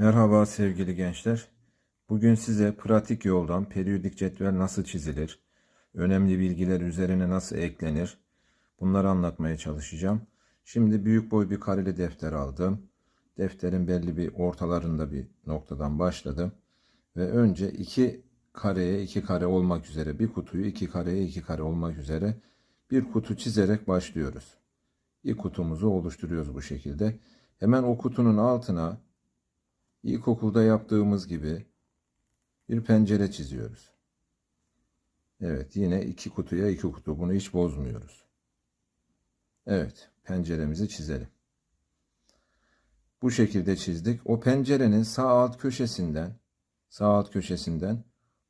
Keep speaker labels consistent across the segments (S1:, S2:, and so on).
S1: Merhaba sevgili gençler. Bugün size pratik yoldan periyodik cetvel nasıl çizilir, önemli bilgiler üzerine nasıl eklenir, bunları anlatmaya çalışacağım. Şimdi büyük boy bir kareli defter aldım. Defterin belli bir ortalarında bir noktadan başladım. Ve önce iki kareye iki kare olmak üzere bir kutuyu iki kareye iki kare olmak üzere bir kutu çizerek başlıyoruz. İlk kutumuzu oluşturuyoruz bu şekilde. Hemen o kutunun altına İlkokulda yaptığımız gibi bir pencere çiziyoruz. Evet yine iki kutuya iki kutu. Bunu hiç bozmuyoruz. Evet penceremizi çizelim. Bu şekilde çizdik. O pencerenin sağ alt köşesinden sağ alt köşesinden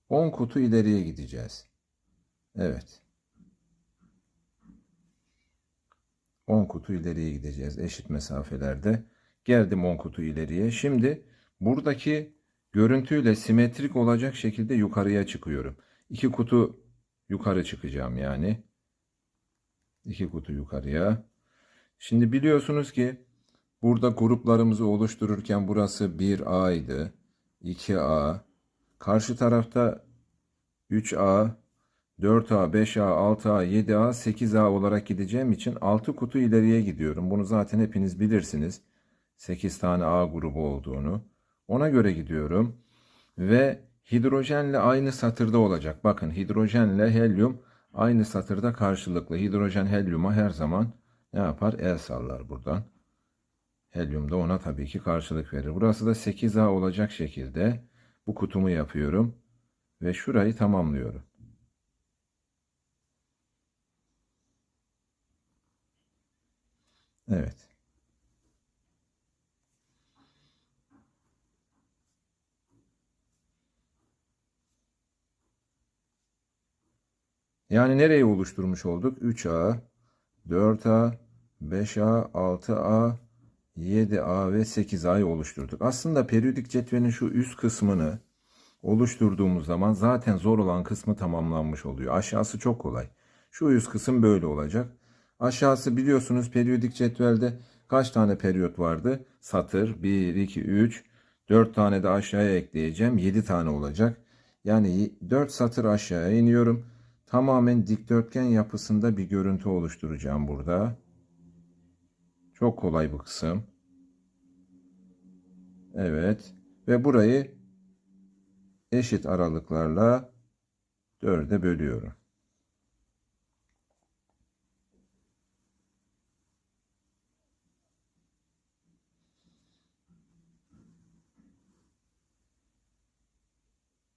S1: 10 kutu ileriye gideceğiz. Evet. 10 kutu ileriye gideceğiz eşit mesafelerde. Geldim 10 kutu ileriye. Şimdi buradaki görüntüyle simetrik olacak şekilde yukarıya çıkıyorum. İki kutu yukarı çıkacağım yani. İki kutu yukarıya. Şimdi biliyorsunuz ki burada gruplarımızı oluştururken burası 1A idi. 2A. Karşı tarafta 3A, 4A, 5A, 6A, 7A, 8A olarak gideceğim için 6 kutu ileriye gidiyorum. Bunu zaten hepiniz bilirsiniz. 8 tane A grubu olduğunu. Ona göre gidiyorum. Ve hidrojenle aynı satırda olacak. Bakın hidrojenle helyum aynı satırda karşılıklı. Hidrojen helyuma her zaman ne yapar? El sallar buradan. Helyum da ona tabii ki karşılık verir. Burası da 8A olacak şekilde bu kutumu yapıyorum. Ve şurayı tamamlıyorum. Evet. Yani nereyi oluşturmuş olduk? 3A, 4A, 5A, 6A, 7A ve 8A'yı oluşturduk. Aslında periyodik cetvelin şu üst kısmını oluşturduğumuz zaman zaten zor olan kısmı tamamlanmış oluyor. Aşağısı çok kolay. Şu üst kısım böyle olacak. Aşağısı biliyorsunuz periyodik cetvelde kaç tane periyot vardı? Satır 1, 2, 3, 4 tane de aşağıya ekleyeceğim. 7 tane olacak. Yani 4 satır aşağıya iniyorum tamamen dikdörtgen yapısında bir görüntü oluşturacağım burada. Çok kolay bu kısım. Evet. Ve burayı eşit aralıklarla dörde bölüyorum.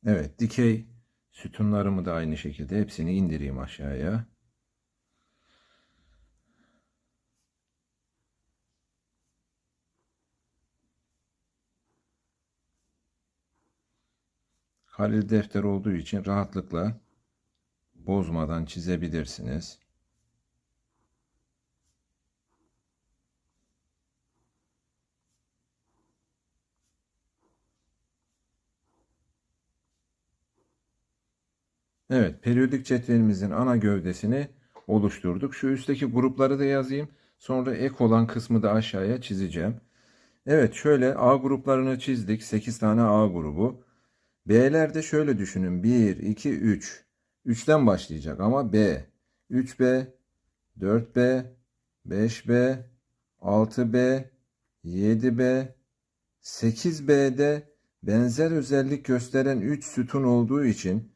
S1: Evet, dikey Sütunlarımı da aynı şekilde hepsini indireyim aşağıya. Halil defter olduğu için rahatlıkla bozmadan çizebilirsiniz. Evet, periyodik cetvelimizin ana gövdesini oluşturduk. Şu üstteki grupları da yazayım. Sonra ek olan kısmı da aşağıya çizeceğim. Evet, şöyle A gruplarını çizdik. 8 tane A grubu. B'lerde şöyle düşünün. 1, 2, 3. 3'ten başlayacak ama B. 3B, 4B, 5B, 6B, 7B, 8B'de benzer özellik gösteren 3 sütun olduğu için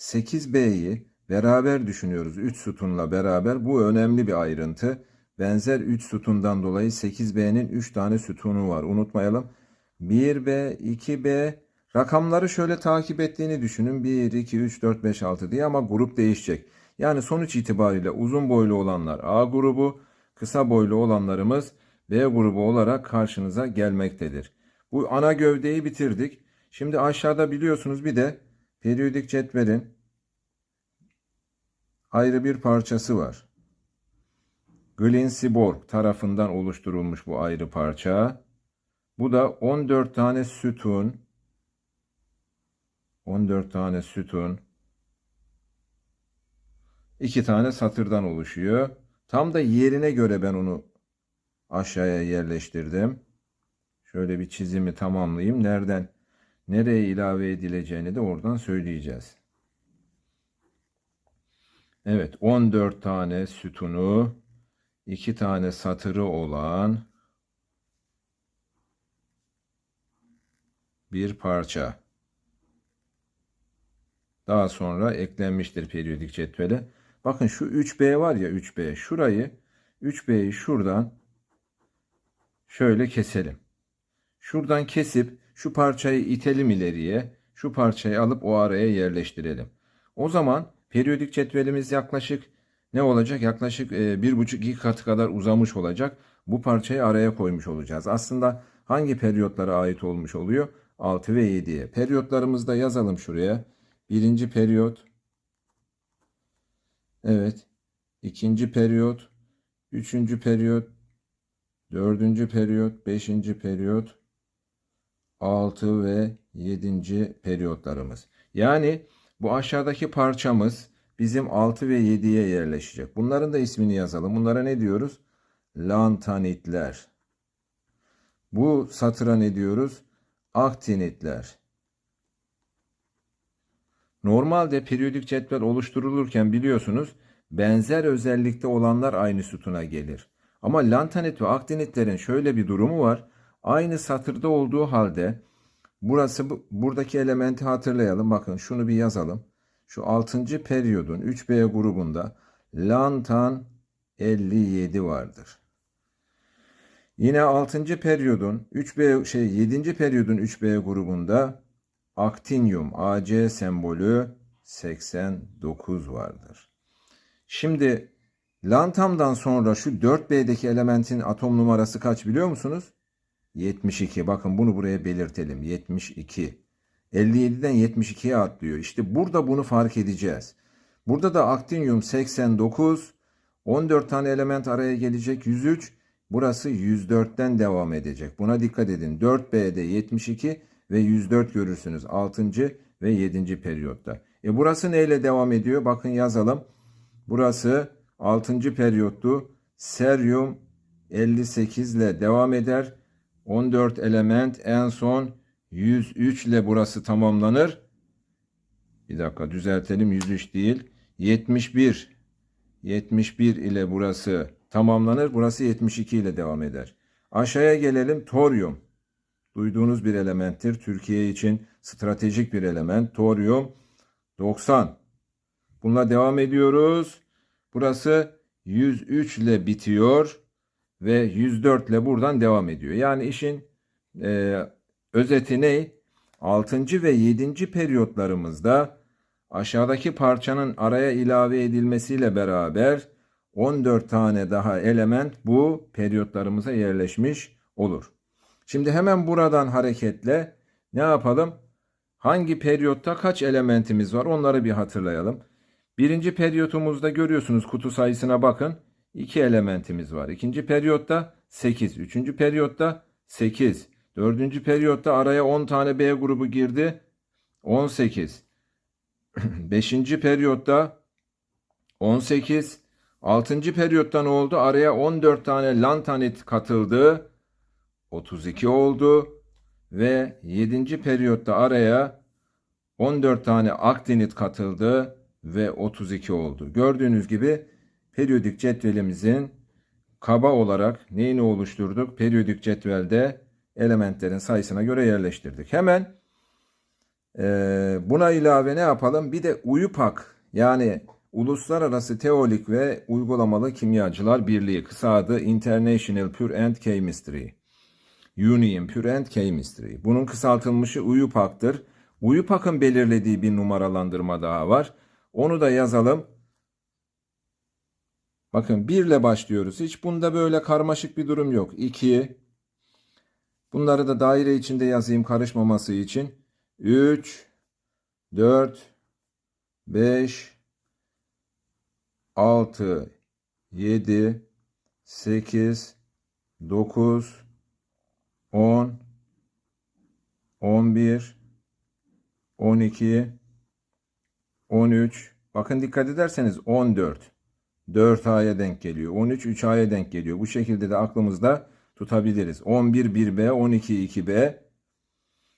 S1: 8B'yi beraber düşünüyoruz 3 sütunla beraber. Bu önemli bir ayrıntı. Benzer 3 sütundan dolayı 8B'nin 3 tane sütunu var. Unutmayalım. 1B, 2B rakamları şöyle takip ettiğini düşünün. 1, 2, 3, 4, 5, 6 diye ama grup değişecek. Yani sonuç itibariyle uzun boylu olanlar A grubu, kısa boylu olanlarımız B grubu olarak karşınıza gelmektedir. Bu ana gövdeyi bitirdik. Şimdi aşağıda biliyorsunuz bir de periyodik cetvelin ayrı bir parçası var. Glinsiborg tarafından oluşturulmuş bu ayrı parça. Bu da 14 tane sütun 14 tane sütun 2 tane satırdan oluşuyor. Tam da yerine göre ben onu aşağıya yerleştirdim. Şöyle bir çizimi tamamlayayım. Nereden nereye ilave edileceğini de oradan söyleyeceğiz. Evet 14 tane sütunu 2 tane satırı olan bir parça. Daha sonra eklenmiştir periyodik cetvele. Bakın şu 3B var ya 3B. Şurayı 3B'yi şuradan şöyle keselim. Şuradan kesip şu parçayı itelim ileriye. Şu parçayı alıp o araya yerleştirelim. O zaman periyodik cetvelimiz yaklaşık ne olacak? Yaklaşık e, bir buçuk iki katı kadar uzamış olacak. Bu parçayı araya koymuş olacağız. Aslında hangi periyotlara ait olmuş oluyor? 6 ve 7'ye. Periyotlarımızı da yazalım şuraya. Birinci periyot. Evet. İkinci periyot. Üçüncü periyot. Dördüncü periyot. Beşinci periyot. Altı ve yedinci periyotlarımız. Yani bu aşağıdaki parçamız bizim 6 ve 7'ye yerleşecek. Bunların da ismini yazalım. Bunlara ne diyoruz? Lantanitler. Bu satıra ne diyoruz? Aktinitler. Normalde periyodik cetvel oluşturulurken biliyorsunuz benzer özellikte olanlar aynı sütuna gelir. Ama lantanit ve aktinitlerin şöyle bir durumu var. Aynı satırda olduğu halde burası bu- buradaki elementi hatırlayalım. Bakın şunu bir yazalım. Şu 6. periyodun 3B grubunda lantan 57 vardır. Yine 6. periyodun 3B şey 7. periyodun 3B grubunda aktinyum AC sembolü 89 vardır. Şimdi lantamdan sonra şu 4B'deki elementin atom numarası kaç biliyor musunuz? 72. Bakın bunu buraya belirtelim. 72. 57'den 72'ye atlıyor. İşte burada bunu fark edeceğiz. Burada da aktinyum 89. 14 tane element araya gelecek 103. Burası 104'ten devam edecek. Buna dikkat edin. 4B'de 72 ve 104 görürsünüz 6. ve 7. periyotta. E burası neyle devam ediyor? Bakın yazalım. Burası 6. periyottu. Seryum 58 ile devam eder. 14 element en son 103 ile burası tamamlanır. Bir dakika düzeltelim 103 değil. 71. 71 ile burası tamamlanır. Burası 72 ile devam eder. Aşağıya gelelim. Toryum. Duyduğunuz bir elementtir. Türkiye için stratejik bir element. Toryum 90. Bununla devam ediyoruz. Burası 103 ile bitiyor ve 104 ile buradan devam ediyor. Yani işin e, özeti ne? 6. ve 7. periyotlarımızda aşağıdaki parçanın araya ilave edilmesiyle beraber 14 tane daha element bu periyotlarımıza yerleşmiş olur. Şimdi hemen buradan hareketle ne yapalım? Hangi periyotta kaç elementimiz var onları bir hatırlayalım. Birinci periyotumuzda görüyorsunuz kutu sayısına bakın. 2 elementimiz var. İkinci periyotta 8. Üçüncü periyotta 8. Dördüncü periyotta araya 10 tane B grubu girdi. 18. Beşinci periyotta 18. Altıncı periyotta ne oldu? Araya 14 tane lantanit katıldı. 32 oldu. Ve 7. periyotta araya 14 tane aktinit katıldı ve 32 oldu. Gördüğünüz gibi periyodik cetvelimizin kaba olarak neyini oluşturduk? Periyodik cetvelde elementlerin sayısına göre yerleştirdik. Hemen e, buna ilave ne yapalım? Bir de UYUPAK yani Uluslararası Teorik ve Uygulamalı Kimyacılar Birliği kısa adı International Pure and Chemistry. Union Pure and Chemistry. Bunun kısaltılmışı UYUPAK'tır. UYUPAK'ın belirlediği bir numaralandırma daha var. Onu da yazalım. Bakın 1 ile başlıyoruz. Hiç bunda böyle karmaşık bir durum yok. 2. Bunları da daire içinde yazayım karışmaması için. 3 4 5 6 7 8 9 10 11 12 13 bakın dikkat ederseniz 14 4A'ya denk geliyor. 13 3A'ya denk geliyor. Bu şekilde de aklımızda tutabiliriz. 11 1B, 12 2B.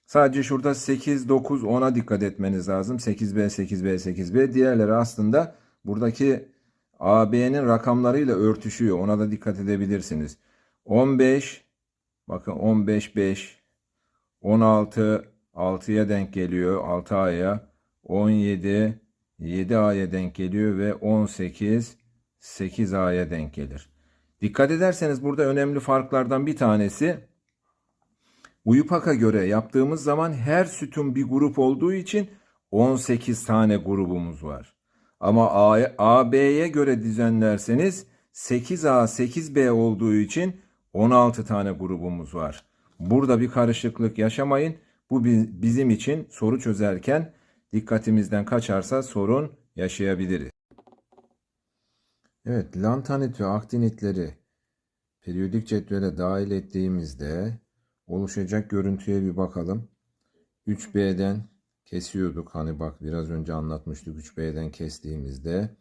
S1: Sadece şurada 8, 9, 10'a dikkat etmeniz lazım. 8B, 8B, 8B. Diğerleri aslında buradaki AB'nin rakamlarıyla örtüşüyor. Ona da dikkat edebilirsiniz. 15, bakın 15, 5, 16, 6'ya denk geliyor. 6A'ya. 17, 7A'ya denk geliyor ve 18, 8A'ya denk gelir. Dikkat ederseniz burada önemli farklardan bir tanesi Uyupak'a göre yaptığımız zaman her sütun bir grup olduğu için 18 tane grubumuz var. Ama AB'ye göre düzenlerseniz 8A 8B olduğu için 16 tane grubumuz var. Burada bir karışıklık yaşamayın. Bu bi- bizim için soru çözerken dikkatimizden kaçarsa sorun yaşayabiliriz. Evet, lantanit ve aktinitleri periyodik cetvele dahil ettiğimizde oluşacak görüntüye bir bakalım. 3B'den kesiyorduk. Hani bak biraz önce anlatmıştık. 3B'den kestiğimizde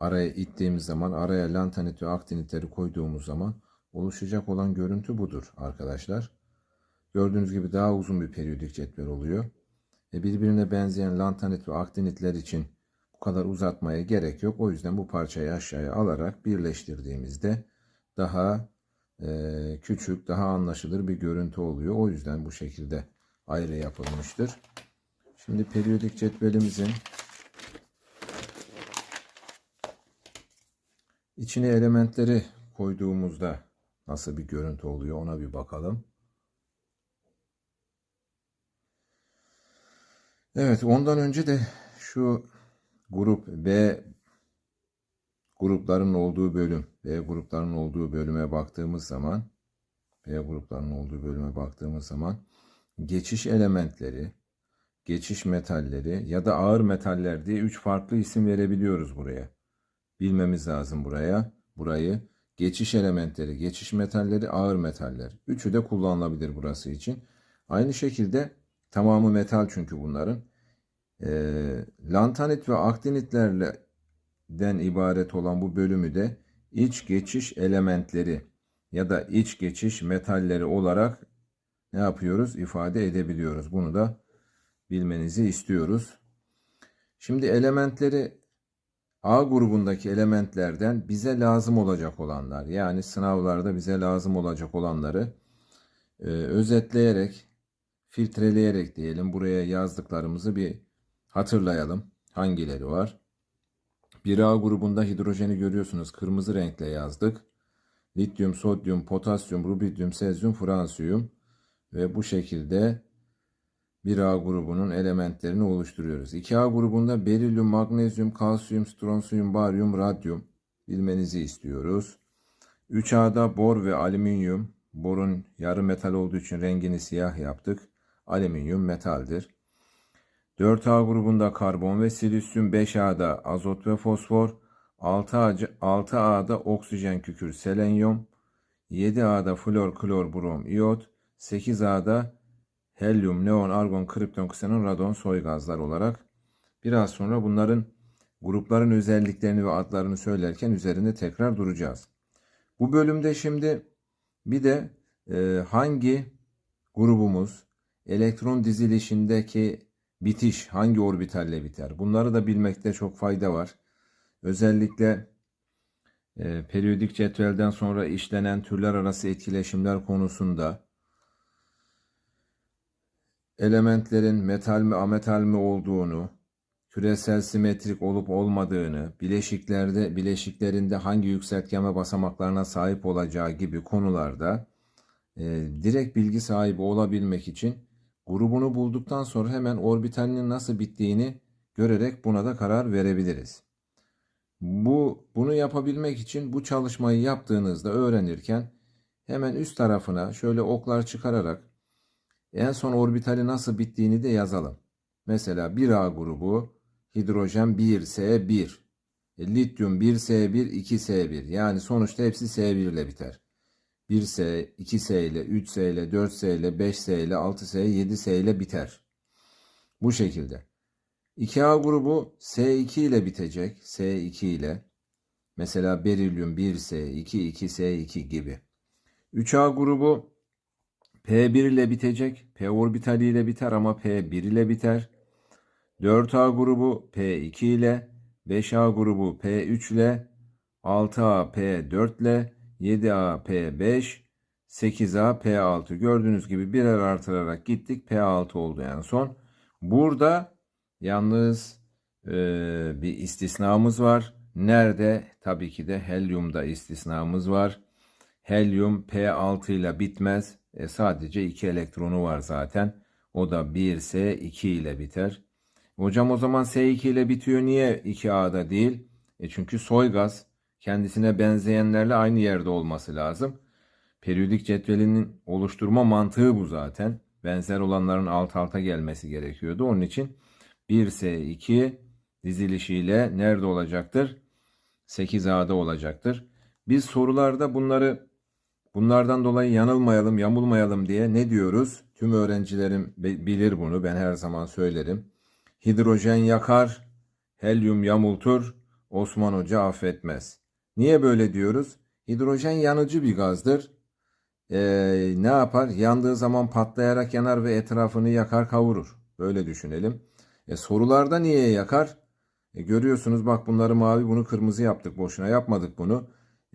S1: araya ittiğimiz zaman araya lantanit ve aktinitleri koyduğumuz zaman oluşacak olan görüntü budur arkadaşlar. Gördüğünüz gibi daha uzun bir periyodik cetvel oluyor. E birbirine benzeyen lantanit ve aktinitler için bu kadar uzatmaya gerek yok. O yüzden bu parçayı aşağıya alarak birleştirdiğimizde daha e, küçük, daha anlaşılır bir görüntü oluyor. O yüzden bu şekilde ayrı yapılmıştır. Şimdi periyodik cetvelimizin içine elementleri koyduğumuzda nasıl bir görüntü oluyor ona bir bakalım. Evet, ondan önce de şu grup B grupların olduğu bölüm, B gruplarının olduğu bölüme baktığımız zaman, B gruplarının olduğu bölüme baktığımız zaman geçiş elementleri, geçiş metalleri ya da ağır metaller diye üç farklı isim verebiliyoruz buraya. Bilmemiz lazım buraya, burayı. Geçiş elementleri, geçiş metalleri, ağır metaller. Üçü de kullanılabilir burası için. Aynı şekilde tamamı metal çünkü bunların. Ee, lantanit ve aktinitlerden ibaret olan bu bölümü de iç geçiş elementleri ya da iç geçiş metalleri olarak ne yapıyoruz? ifade edebiliyoruz. Bunu da bilmenizi istiyoruz. Şimdi elementleri A grubundaki elementlerden bize lazım olacak olanlar yani sınavlarda bize lazım olacak olanları e, özetleyerek filtreleyerek diyelim buraya yazdıklarımızı bir hatırlayalım. Hangileri var? 1A grubunda hidrojeni görüyorsunuz. Kırmızı renkle yazdık. Lityum, sodyum, potasyum, rubidyum, sezyum, fransiyum ve bu şekilde 1A grubunun elementlerini oluşturuyoruz. 2A grubunda berilyum, magnezyum, kalsiyum, stronsiyum, baryum, radyum bilmenizi istiyoruz. 3A'da bor ve alüminyum. Borun yarı metal olduğu için rengini siyah yaptık. Alüminyum metaldir. 4A grubunda karbon ve silisyum, 5A'da azot ve fosfor, 6A 6A'da oksijen, kükür, selenyum, 7A'da flor, klor, brom, iyot, 8A'da helyum, neon, argon, kripton, ksenon, radon, soy gazlar olarak biraz sonra bunların grupların özelliklerini ve adlarını söylerken üzerinde tekrar duracağız. Bu bölümde şimdi bir de e, hangi grubumuz elektron dizilişindeki bitiş hangi orbitalle biter? Bunları da bilmekte çok fayda var. Özellikle e, periyodik cetvelden sonra işlenen türler arası etkileşimler konusunda elementlerin metal mi ametal mi olduğunu, küresel simetrik olup olmadığını, bileşiklerde bileşiklerinde hangi yükseltgeme basamaklarına sahip olacağı gibi konularda e, direkt bilgi sahibi olabilmek için grubunu bulduktan sonra hemen orbitalinin nasıl bittiğini görerek buna da karar verebiliriz. Bu bunu yapabilmek için bu çalışmayı yaptığınızda öğrenirken hemen üst tarafına şöyle oklar çıkararak en son orbitali nasıl bittiğini de yazalım. Mesela 1A grubu hidrojen 1S1, e, lityum 1S1, 2S1 yani sonuçta hepsi S1 ile biter. 1S, 2S ile, 3S ile, 4S ile, 5S ile, 6S, 7S ile biter. Bu şekilde. 2A grubu S2 ile bitecek. S2 ile. Mesela berilyum 1S2, 2S2 gibi. 3A grubu P1 ile bitecek. P orbitali ile biter ama P1 ile biter. 4A grubu P2 ile, 5A grubu P3 ile, 6A P4 ile, 7A P5, 8A P6. Gördüğünüz gibi birer artırarak gittik. P6 oldu en son. Burada yalnız e, bir istisnamız var. Nerede? Tabii ki de helyumda istisnamız var. Helyum P6 ile bitmez. E, sadece 2 elektronu var zaten. O da 1S2 ile biter. Hocam o zaman S2 ile bitiyor. Niye 2A'da değil? E çünkü soy gaz kendisine benzeyenlerle aynı yerde olması lazım. Periyodik cetvelinin oluşturma mantığı bu zaten. Benzer olanların alt alta gelmesi gerekiyordu. Onun için 1S2 dizilişiyle nerede olacaktır? 8A'da olacaktır. Biz sorularda bunları bunlardan dolayı yanılmayalım, yamulmayalım diye ne diyoruz? Tüm öğrencilerim bi- bilir bunu. Ben her zaman söylerim. Hidrojen yakar, helyum yamultur, Osman Hoca affetmez. Niye böyle diyoruz? Hidrojen yanıcı bir gazdır. Ee, ne yapar? Yandığı zaman patlayarak yanar ve etrafını yakar kavurur. Böyle düşünelim. E, sorularda niye yakar? E, görüyorsunuz bak bunları mavi bunu kırmızı yaptık. Boşuna yapmadık bunu.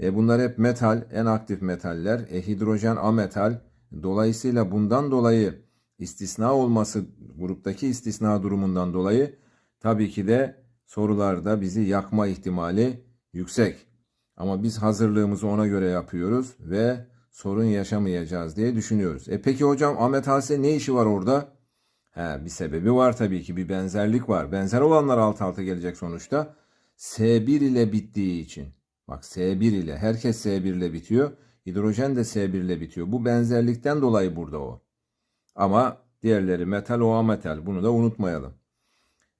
S1: E, bunlar hep metal, en aktif metaller. E, hidrojen ametal. Dolayısıyla bundan dolayı istisna olması gruptaki istisna durumundan dolayı tabii ki de sorularda bizi yakma ihtimali yüksek. Ama biz hazırlığımızı ona göre yapıyoruz ve sorun yaşamayacağız diye düşünüyoruz. E peki hocam Ahmet Hase ne işi var orada? He, bir sebebi var tabii ki bir benzerlik var. Benzer olanlar alt alta gelecek sonuçta. S1 ile bittiği için. Bak S1 ile herkes S1 ile bitiyor. Hidrojen de S1 ile bitiyor. Bu benzerlikten dolayı burada o. Ama diğerleri metal o ametal. Bunu da unutmayalım.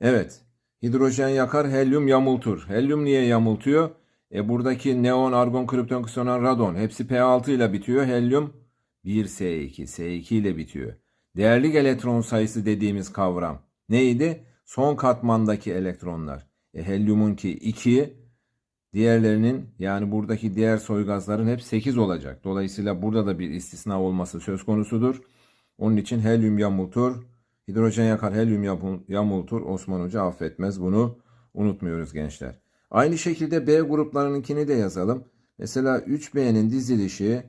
S1: Evet. Hidrojen yakar, helyum yamultur. Helyum niye yamultuyor? E buradaki neon, argon, kripton, ksonon, radon hepsi P6 ile bitiyor. Helyum 1S2, S2 ile bitiyor. Değerli elektron sayısı dediğimiz kavram neydi? Son katmandaki elektronlar. E, helyumunki 2, diğerlerinin yani buradaki diğer soy gazların hep 8 olacak. Dolayısıyla burada da bir istisna olması söz konusudur. Onun için helyum yamultur, hidrojen yakar, helyum yamul- yamultur. Osman Hoca affetmez bunu unutmuyoruz gençler. Aynı şekilde B gruplarınınkini de yazalım. Mesela 3B'nin dizilişi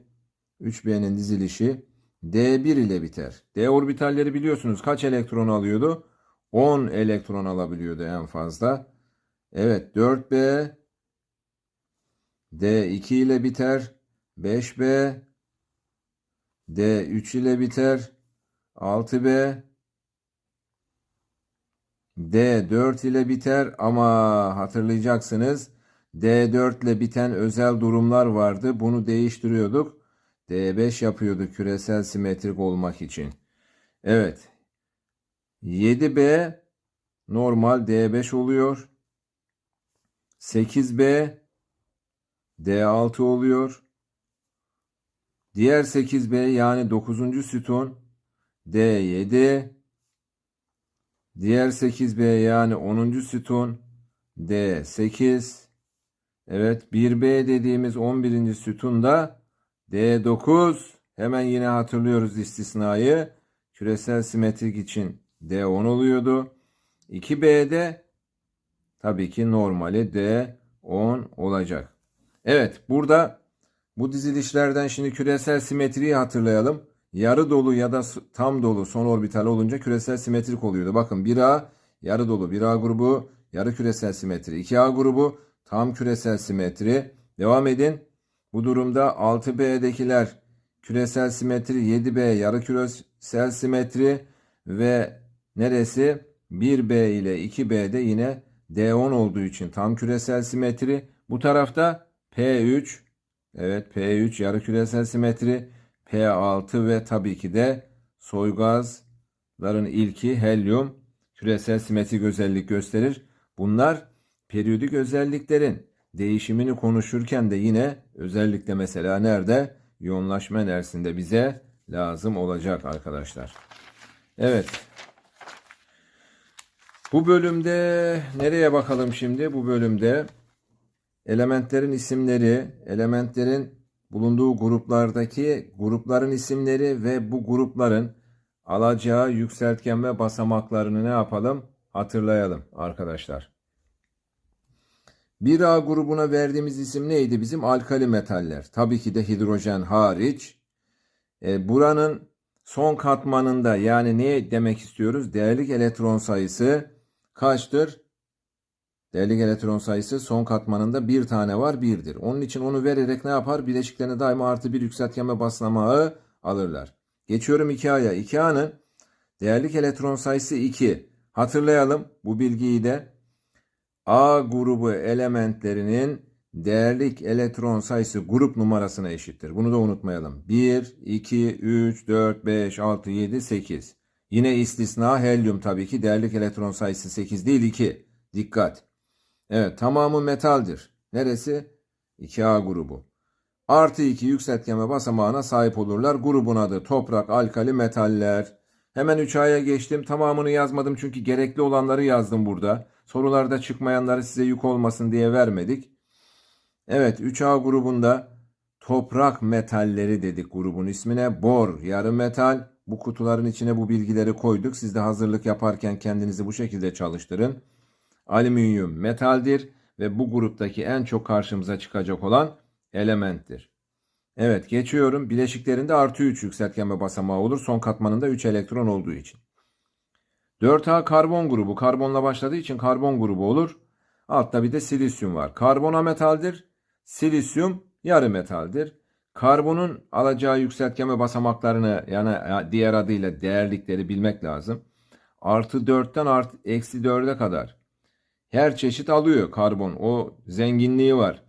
S1: 3B'nin dizilişi D1 ile biter. D orbitalleri biliyorsunuz kaç elektron alıyordu? 10 elektron alabiliyordu en fazla. Evet 4B D2 ile biter. 5B D3 ile biter. 6B D4 ile biter ama hatırlayacaksınız D4 ile biten özel durumlar vardı. Bunu değiştiriyorduk. D5 yapıyorduk küresel simetrik olmak için. Evet. 7B normal D5 oluyor. 8B D6 oluyor. Diğer 8B yani 9. sütun D7 Diğer 8B yani 10. sütun D8 Evet 1B dediğimiz 11. sütunda D9 hemen yine hatırlıyoruz istisnayı. Küresel simetrik için D10 oluyordu. 2B'de tabii ki normali D10 olacak. Evet burada bu dizilişlerden şimdi küresel simetriyi hatırlayalım. Yarı dolu ya da tam dolu son orbital olunca küresel simetrik oluyordu. Bakın 1A yarı dolu 1A grubu yarı küresel simetri. 2A grubu tam küresel simetri. Devam edin. Bu durumda 6B'dekiler küresel simetri, 7B yarı küresel simetri ve neresi? 1B ile 2B'de yine D10 olduğu için tam küresel simetri. Bu tarafta P3 Evet P3 yarı küresel simetri, P6 ve tabii ki de soygazların ilki helyum küresel simetrik özellik gösterir. Bunlar periyodik özelliklerin değişimini konuşurken de yine özellikle mesela nerede? Yoğunlaşma enerjisinde bize lazım olacak arkadaşlar. Evet. Bu bölümde nereye bakalım şimdi? Bu bölümde elementlerin isimleri, elementlerin bulunduğu gruplardaki grupların isimleri ve bu grupların alacağı yükseltgen ve basamaklarını ne yapalım? Hatırlayalım arkadaşlar. 1A grubuna verdiğimiz isim neydi bizim? Alkali metaller. Tabii ki de hidrojen hariç. E, buranın son katmanında yani ne demek istiyoruz? Değerlik elektron sayısı kaçtır? Değerlik elektron sayısı son katmanında bir tane var birdir. Onun için onu vererek ne yapar? Bileşiklerine daima artı bir yükseltgen ve basamağı alırlar. Geçiyorum 2A'ya. 2A'nın değerlik elektron sayısı 2. Hatırlayalım bu bilgiyi de. A grubu elementlerinin değerlik elektron sayısı grup numarasına eşittir. Bunu da unutmayalım. 1, 2, 3, 4, 5, 6, 7, 8. Yine istisna helyum tabii ki değerlik elektron sayısı 8 değil 2. Dikkat. Evet tamamı metaldir. Neresi? 2A grubu. Artı 2 yükseltgeme basamağına sahip olurlar. Grubun adı toprak, alkali, metaller. Hemen 3A'ya geçtim. Tamamını yazmadım çünkü gerekli olanları yazdım burada. Sorularda çıkmayanları size yük olmasın diye vermedik. Evet 3A grubunda toprak metalleri dedik grubun ismine. Bor, yarı metal. Bu kutuların içine bu bilgileri koyduk. Siz de hazırlık yaparken kendinizi bu şekilde çalıştırın. Alüminyum metaldir ve bu gruptaki en çok karşımıza çıkacak olan elementtir. Evet geçiyorum. Bileşiklerinde artı 3 yükseltgenme basamağı olur. Son katmanında 3 elektron olduğu için. 4A karbon grubu. Karbonla başladığı için karbon grubu olur. Altta bir de silisyum var. Karbon ametaldir. Silisyum yarı metaldir. Karbonun alacağı yükseltgeme basamaklarını yani diğer adıyla değerlikleri bilmek lazım. Artı 4'ten artı eksi 4'e kadar her çeşit alıyor karbon. O zenginliği var.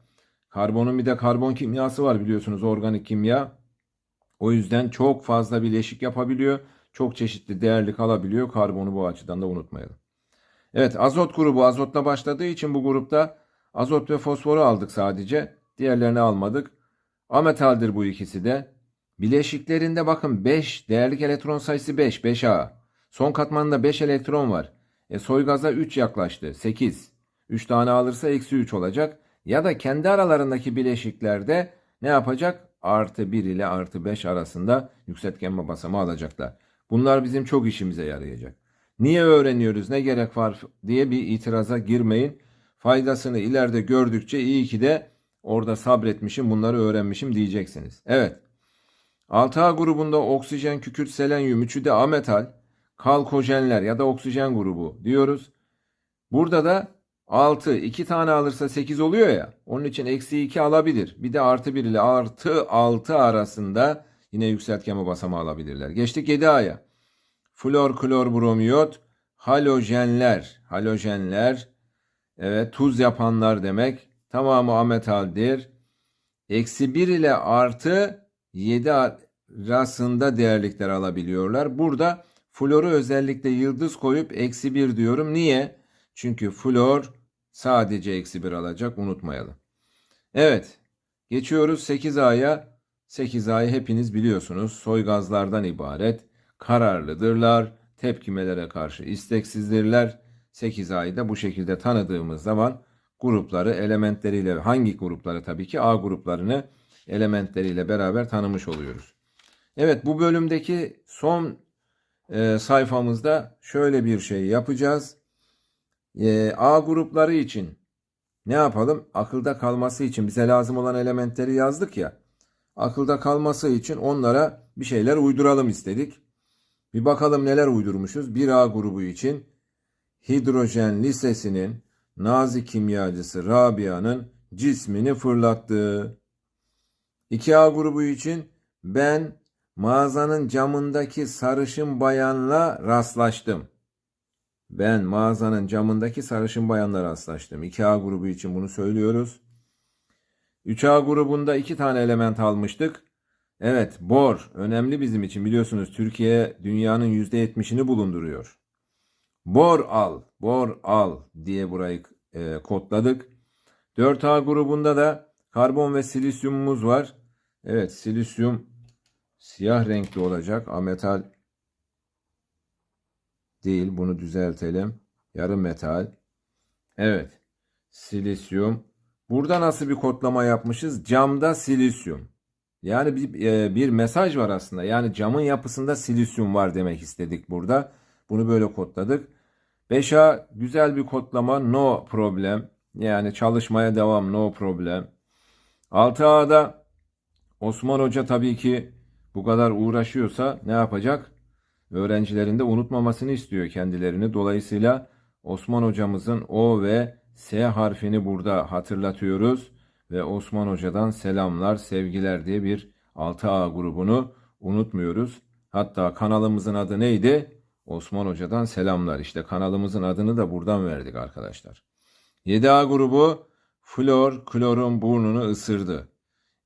S1: Karbonun bir de karbon kimyası var biliyorsunuz organik kimya. O yüzden çok fazla bileşik yapabiliyor. Çok çeşitli değerlik alabiliyor. Karbonu bu açıdan da unutmayalım. Evet azot grubu azotla başladığı için bu grupta azot ve fosforu aldık sadece. Diğerlerini almadık. Ametaldir bu ikisi de. Bileşiklerinde bakın 5 değerlik elektron sayısı 5 5A. Son katmanda 5 elektron var. E soygaza 3 yaklaştı 8. 3 tane alırsa eksi 3 olacak. Ya da kendi aralarındaki bileşiklerde ne yapacak? Artı 1 ile artı 5 arasında yükseltgenme basamağı alacaklar. Bunlar bizim çok işimize yarayacak. Niye öğreniyoruz ne gerek var diye bir itiraza girmeyin. Faydasını ileride gördükçe iyi ki de orada sabretmişim bunları öğrenmişim diyeceksiniz. Evet. 6A grubunda oksijen, kükürt, selenyum, üçü de ametal, kalkojenler ya da oksijen grubu diyoruz. Burada da 6, 2 tane alırsa 8 oluyor ya. Onun için eksi 2 alabilir. Bir de artı 1 ile artı 6 arasında yine yükseltgeme basamağı alabilirler. Geçtik 7A'ya. Flor, klor, bromiyot, halojenler. Halojenler, evet tuz yapanlar demek. Tamamı ametaldir. Eksi 1 ile artı 7 arasında değerlikler alabiliyorlar. Burada floru özellikle yıldız koyup eksi 1 diyorum. Niye? Çünkü flor sadece eksi 1 alacak unutmayalım. Evet geçiyoruz 8A'ya. 8A'yı hepiniz biliyorsunuz. Soy gazlardan ibaret. Kararlıdırlar. Tepkimelere karşı isteksizdirler. 8A'yı da bu şekilde tanıdığımız zaman grupları elementleriyle hangi grupları tabii ki A gruplarını elementleriyle beraber tanımış oluyoruz. Evet bu bölümdeki son e, sayfamızda şöyle bir şey yapacağız. E, A grupları için ne yapalım? Akılda kalması için bize lazım olan elementleri yazdık ya. Akılda kalması için onlara bir şeyler uyduralım istedik. Bir bakalım neler uydurmuşuz. Bir A grubu için hidrojen lisesinin nazi kimyacısı Rabia'nın cismini fırlattı. 2A grubu için ben mağazanın camındaki sarışın bayanla rastlaştım. Ben mağazanın camındaki sarışın bayanla rastlaştım. 2A grubu için bunu söylüyoruz. 3A grubunda iki tane element almıştık. Evet, bor önemli bizim için biliyorsunuz Türkiye dünyanın %70'ini bulunduruyor. Bor al, bor al diye burayı e, kodladık. 4A grubunda da karbon ve silisyumumuz var. Evet, silisyum siyah renkli olacak. Ametal değil. Bunu düzeltelim. Yarı metal. Evet. Silisyum. Burada nasıl bir kodlama yapmışız? Camda silisyum. Yani bir, e, bir mesaj var aslında. Yani camın yapısında silisyum var demek istedik burada. Bunu böyle kodladık. 5A güzel bir kodlama no problem. Yani çalışmaya devam no problem. 6A'da Osman Hoca tabii ki bu kadar uğraşıyorsa ne yapacak? Öğrencilerin de unutmamasını istiyor kendilerini. Dolayısıyla Osman hocamızın O ve S harfini burada hatırlatıyoruz ve Osman hocadan selamlar, sevgiler diye bir 6A grubunu unutmuyoruz. Hatta kanalımızın adı neydi? Osman hocadan selamlar. İşte kanalımızın adını da buradan verdik arkadaşlar. 7A grubu flor klorun burnunu ısırdı.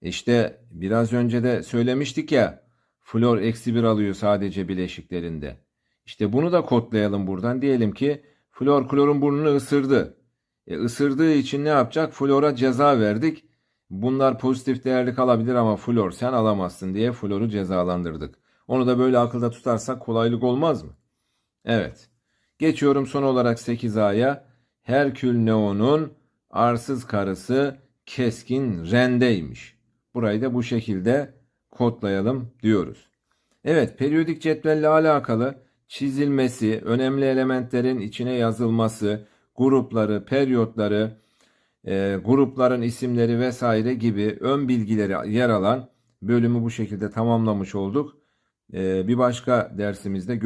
S1: İşte biraz önce de söylemiştik ya flor eksi bir alıyor sadece bileşiklerinde. İşte bunu da kodlayalım buradan. Diyelim ki flor klorun burnunu ısırdı. E, ısırdığı için ne yapacak? Flora ceza verdik. Bunlar pozitif değerli kalabilir ama flor sen alamazsın diye floru cezalandırdık. Onu da böyle akılda tutarsak kolaylık olmaz mı? Evet. Geçiyorum son olarak 8A'ya. Herkül Neon'un arsız karısı keskin rendeymiş. Burayı da bu şekilde kodlayalım diyoruz. Evet, periyodik cetvelle alakalı çizilmesi, önemli elementlerin içine yazılması, grupları, periyotları, e, grupların isimleri vesaire gibi ön bilgileri yer alan bölümü bu şekilde tamamlamış olduk. E, bir başka dersimizde görüşürüz.